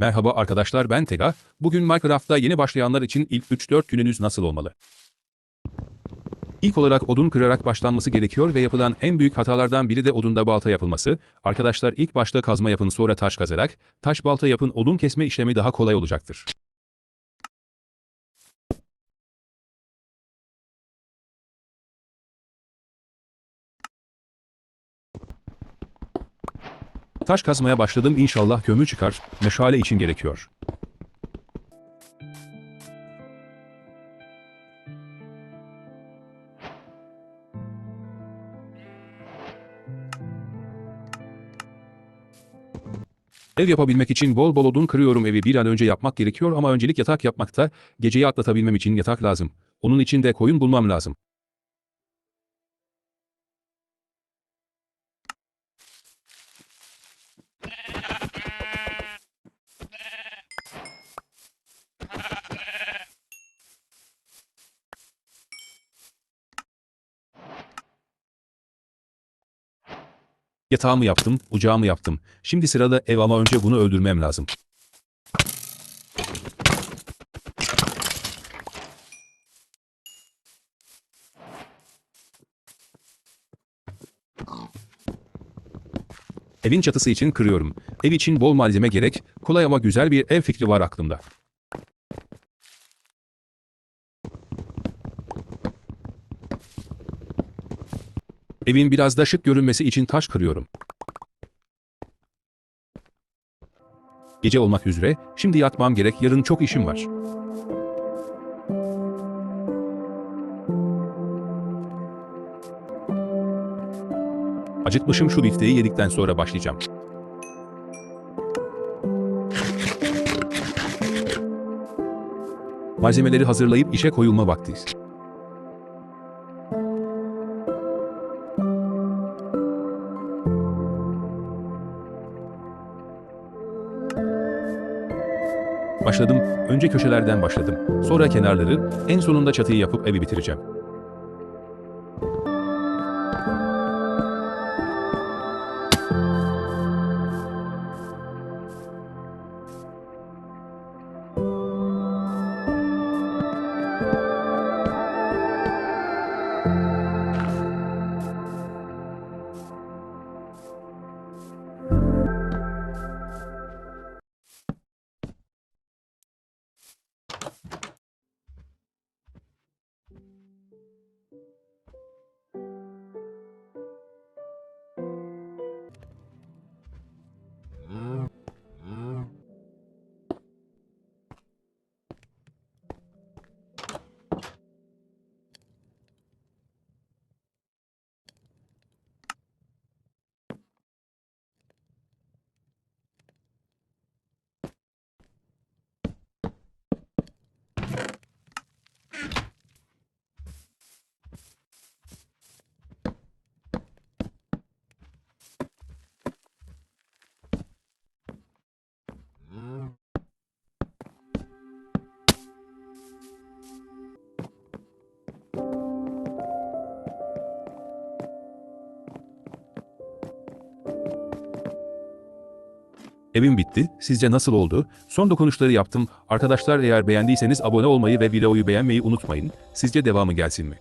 Merhaba arkadaşlar ben Tega. Bugün Minecraft'ta yeni başlayanlar için ilk 3-4 gününüz nasıl olmalı? İlk olarak odun kırarak başlanması gerekiyor ve yapılan en büyük hatalardan biri de odunda balta yapılması. Arkadaşlar ilk başta kazma yapın sonra taş kazarak, taş balta yapın odun kesme işlemi daha kolay olacaktır. Taş kazmaya başladım inşallah kömür çıkar, meşale için gerekiyor. Ev yapabilmek için bol bol odun kırıyorum evi bir an önce yapmak gerekiyor ama öncelik yatak yapmakta, geceyi atlatabilmem için yatak lazım. Onun için de koyun bulmam lazım. Yatağımı yaptım, ocağımı yaptım. Şimdi sırada ev ama önce bunu öldürmem lazım. Evin çatısı için kırıyorum. Ev için bol malzeme gerek, kolay ama güzel bir ev fikri var aklımda. Evin biraz da şık görünmesi için taş kırıyorum. Gece olmak üzere, şimdi yatmam gerek, yarın çok işim var. Acıkmışım şu bifteyi yedikten sonra başlayacağım. Malzemeleri hazırlayıp işe koyulma vakti. Başladım, önce köşelerden başladım. Sonra kenarları, en sonunda çatıyı yapıp evi bitireceğim. Evim bitti. Sizce nasıl oldu? Son dokunuşları yaptım. Arkadaşlar eğer beğendiyseniz abone olmayı ve videoyu beğenmeyi unutmayın. Sizce devamı gelsin mi?